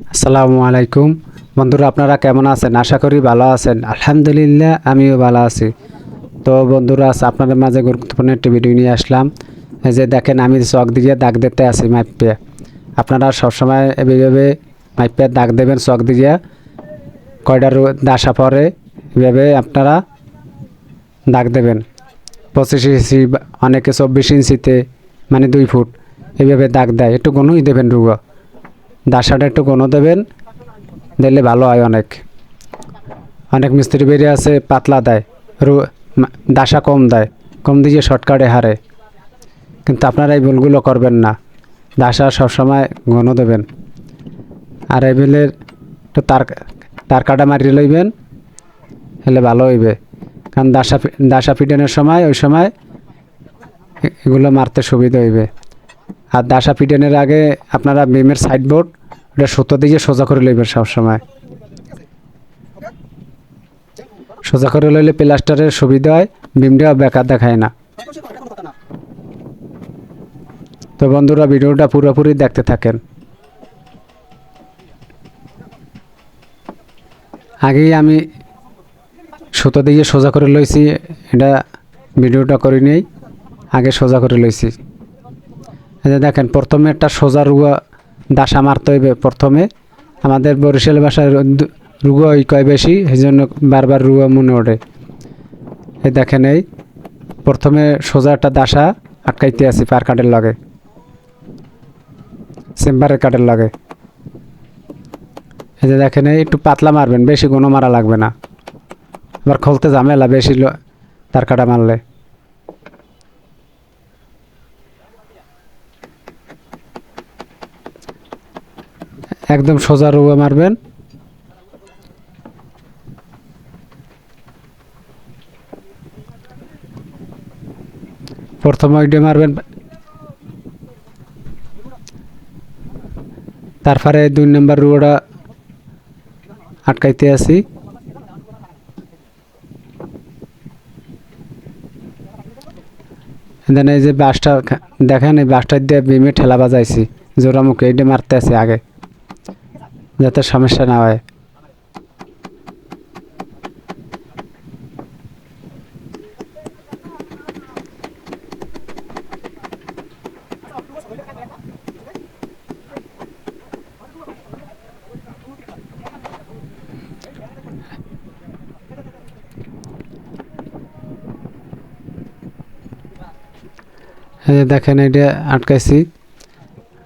আসসালামু আলাইকুম। বন্ধুরা, আপনারা কেমন আছেন? আশা করি ভালো আছেন। আলহামদুলিল্লাহ, আমিও ভালো আছি। তো বন্ধুরা আপনাদের মাঝে গুরুত্বপূর্ণ একটি ভিডিও নিয়ে আসলাম। যে দেখেন, আমি চক দিয়ে দাগ দিতে আছি মাইপে। আপনারা সবসময় এইভাবে মাইপে দাগ দেবেন চক দিয়ে। কয়টা রো- দাসা পরে এভাবে আপনারা দাগ দেবেন। পঁচিশ ইঞ্চি অনেকে চব্বিশ ইঞ্চিতে মানে দুই ফুট এইভাবে দাগ দেয়। একটু গনুই দেবেন রুগ। দাসাটা একটু গনো দেবেন, দিলে ভালো হয় অনেক। অনেক মিস্ত্রি বেরিয়ে আছে, পাতলা দেয়, রু দাসা কম দেয়, কম দিয়ে শর্টকাটে হারে। কিন্তু আপনারা এই ভুলগুলো করবেন না। দাসা সবসময় ঘন দেবেন। আর এই বিলের একটু তার তার কাটা মারিয়ে লইবেন, হলে ভালো হইবে। কারণ দাসা দাসা পিটানোর সময়, ওই সময় এগুলো মারতে সুবিধা হইবে। আর দাসা পিটানোর আগে আপনারা বিমের সাইড বোর্ড ওটা সুতো দিয়ে সোজা করে লইবেন সবসময়। সোজা করে লইলে প্লাস্টারের সুবিধা হয় বিমটা বেকার দেখায় না। তো বন্ধুরা, ভিডিওটা পুরোপুরি দেখতে থাকেন। আগেই আমি সুতো দিয়ে সোজা করে লইছি, এটা ভিডিওটা করে নেই, আগে সোজা করে লইছি। দেখেন, প্রথমে একটা সোজা রুয়া দাসা মারতে হইবে প্রথমে। আমাদের বরিশাল ভাষায় রুগো কয় বেশি? সেই জন্য বারবার রুয়া মনে ওঠে। এই দেখেন এই, প্রথমে সোজা একটা দাসা আটকাইতে আছি পার কাঠের লগে। চেম্বারের কাঠের লগে। এই যে দেখেন এই, একটু পাতলা মারবেন, বেশি কোনো মারা লাগবে না। আবার খোলতে ঝামেলা, বেশি তার কাটা মারলে। একদম সোজা রুয়া মারবেন। প্রথমে ওইটা মারবেন। তারপরে দুই নম্বর রুয়াটা আটকাইতে আসি। দেন এই যে বাসটা দেখেন, এই বাসটা দিয়ে বিমে ঠেলা বাজাইছি। জোড়া মুখে এইটা মারতে আছে আগে। যাতে সমস্যা না হয়। দেখেন এটা আটকাইছি।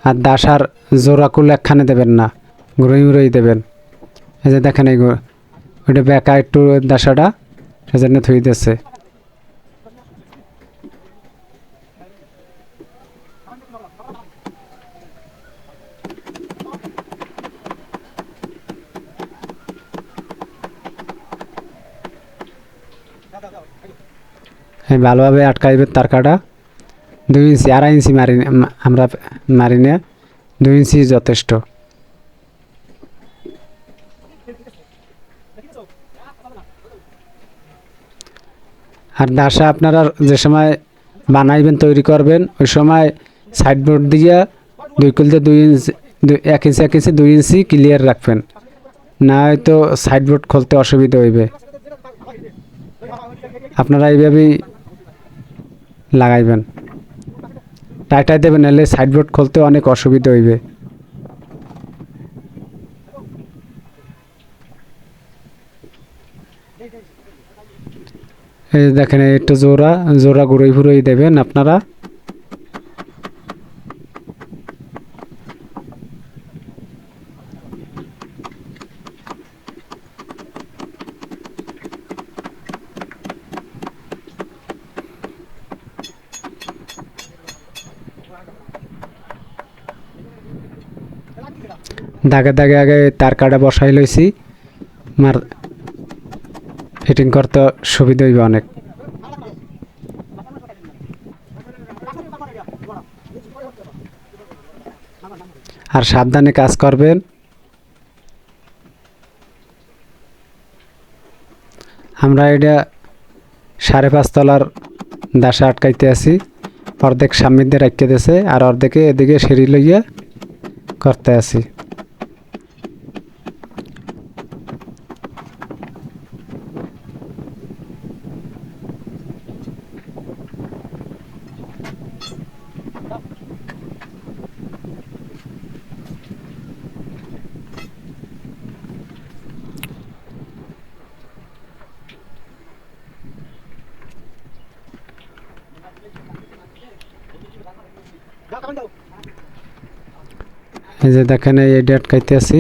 আর দাসার জোড়াকুল একখানে দেবেন না। ঘুরোই ঘুরোই দেবেন। এই যে দেখেন এই ওইটা বেকা একটু দাসাটা সেজন্য এই ভালোভাবে আটকাইবে তার কাটা দুই ইঞ্চি, আড়াই ইঞ্চি মারি আমরা মারি না দুই ইঞ্চি যথেষ্ট। আর দাসা আপনারা যে সময় বানাইবেন, তৈরি করবেন, ওই সময় সাইডবোর্ড দিয়ে দুই কুলতে দুই ইঞ্চি এক ইঞ্চি এক ইঞ্চি, দুই ইঞ্চি ক্লিয়ার রাখবেন। না হয়তো সাইডবোর্ড খুলতে অসুবিধা হইবে। আপনারা এইভাবেই লাগাইবেন। টাইটাই দেবেন, নাহলে সাইডবোর্ড খুলতে অনেক অসুবিধা হইবে। এই দেখেন একটু জোড়া জোড়া গুঁড়োই ফুড়োই দেবেন আপনারা। দাগে দাগে আগে তার কাটা বসাই লইছি। মার ফিটিং করতে সুবিধা হইবে অনেক। আর সাবধানে কাজ করবেন। আমরা এটা সাড়ে পাঁচ তলার দাসা আটকাইতে আছি। অর্ধেক সামনের দিয়ে রাখিয়ে দিয়েছে আর অর্ধেকে এদিকে সিঁড়ি লইয়া করতে আছি। এই যে দেখেন, এই আটকাইতে আছি।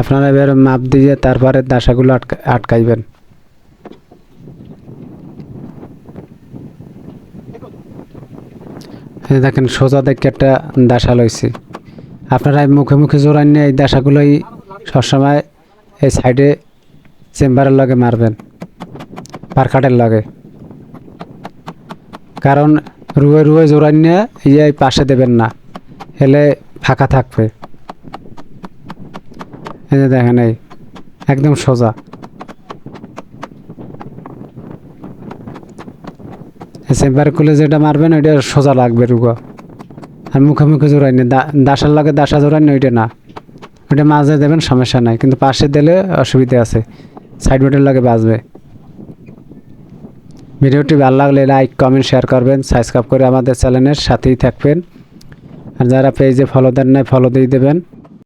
আপনারা এবার মাপ দিয়ে তারপরে দাসাগুলো আটকা আটকাইবেন। দেখেন, সোজা দেখে একটা দাসা লইছি। আপনারা মুখে মুখে জোরান নিয়ে এই দাসাগুলোই সবসময় এই সাইডে চেম্বারের লগে মারবেন পারখাটের লগে। কারণ রুয়ে রুয়ে জোরান নিয়ে ইয়ে পাশে দেবেন না, হেলে ফাঁকা থাকবে। এই যে দেখেন এই, একদম সোজা। চেম্বার খুলে যেটা মারবেন, ওইটা সোজা লাগবে রুগা। আর মুখে মুখে জোড়াই নি দাসার লাগে দাসা জোড়াই নি ওইটা না। ওইটা মাঝে দেবেন, সমস্যা নাই। কিন্তু পাশে দিলে অসুবিধা আছে। সাইড বোর্ডের লাগে বাজবে। ভিডিওটি ভালো লাগলে লাইক কমেন্ট শেয়ার করবেন। সাবস্ক্রাইব করে আমাদের চ্যানেলের সাথেই থাকবেন। আর যারা পেজে ফলো দেন নাই ফলো দিয়ে দেবেন।